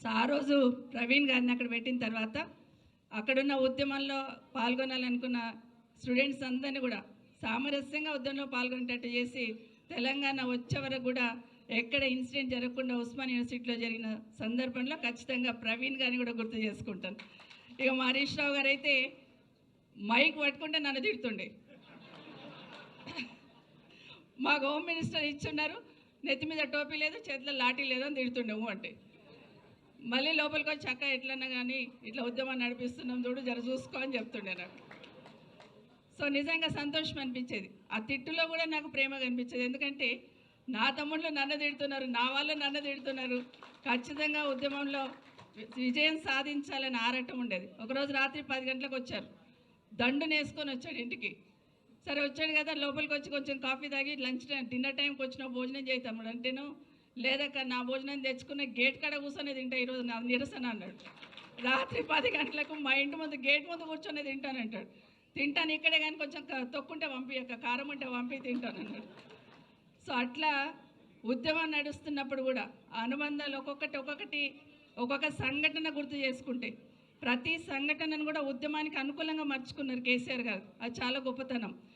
So ఆ రోజు ప్రవీణ్ గారిని అక్కడ పెట్టిన తర్వాత అక్కడున్న ఉద్యమంలో పాల్గొనాలనుకున్న స్టూడెంట్స్ అందరినీ కూడా సామరస్యంగా ఉద్యమంలో పాల్గొనేటట్టు చేసి తెలంగాణ వచ్చే వరకు కూడా ఎక్కడ ఇన్సిడెంట్ జరగకుండా ఉస్మాన్ యూనివర్సిటీలో జరిగిన సందర్భంలో ఖచ్చితంగా ప్రవీణ్ గారిని కూడా గుర్తు చేసుకుంటాను. ఇక మా హరీష్ రావు గారు అయితే మైక్ పట్టుకుంటే నన్ను తిడుతుండే. మాకు హోమ్ మినిస్టర్ ఇచ్చున్నారు నెత్తి మీద టోపీ లేదు చేతిలో లాఠీ లేదు అని తిడుతుండేము అంటే. మళ్ళీ లోపలికి వచ్చి అక్క ఎట్లన్నా కానీ ఇట్లా ఉద్యమం నడిపిస్తున్నాం చూడు జర చూసుకో అని చెప్తుండే నాకు సో నిజంగా సంతోషం అనిపించేది. ఆ తిట్టులో కూడా నాకు ప్రేమ కనిపించేది. ఎందుకంటే నా తమ్ముళ్ళు నన్ను తిడుతున్నారు నా వాళ్ళు నన్ను తిడుతున్నారు. ఖచ్చితంగా ఉద్యమంలో విజయం సాధించాలని ఆరాటం ఉండేది. ఒకరోజు రాత్రి పది గంటలకు వచ్చారు. దండుని వేసుకొని వచ్చాడు ఇంటికి. సరే వచ్చాడు కదా లోపలికి వచ్చి కొంచెం కాఫీ తాగి లంచ్ టైం డిన్నర్ టైంకి వచ్చిన భోజనం చేయి తమ్ముడు. అంటేను లేదక్క నా భోజనం తెచ్చుకునే గేట్ కాడ కూర్చొని తింటా ఈరోజు నా నిరసన అన్నాడు. రాత్రి పది గంటలకు మా ఇంటి ముందు గేట్ ముందు కూర్చొని తింటానంటాడు. తింటాను ఇక్కడే కానీ కొంచెం తొక్కుంటే పంపియక్క కారం ఉంటే పంపి తింటాను అన్నాడు సో అట్లా ఉద్యమం నడుస్తున్నప్పుడు కూడా ఆ అనుబంధాలు ఒక్కొక్కటి ఒక్కొక్కటి ఒక్కొక్క సంఘటన గుర్తు చేసుకుంటే ప్రతి సంఘటనను కూడా ఉద్యమానికి అనుకూలంగా మర్చుకున్నారు కేసీఆర్ గారు. అది చాలా గొప్పతనం.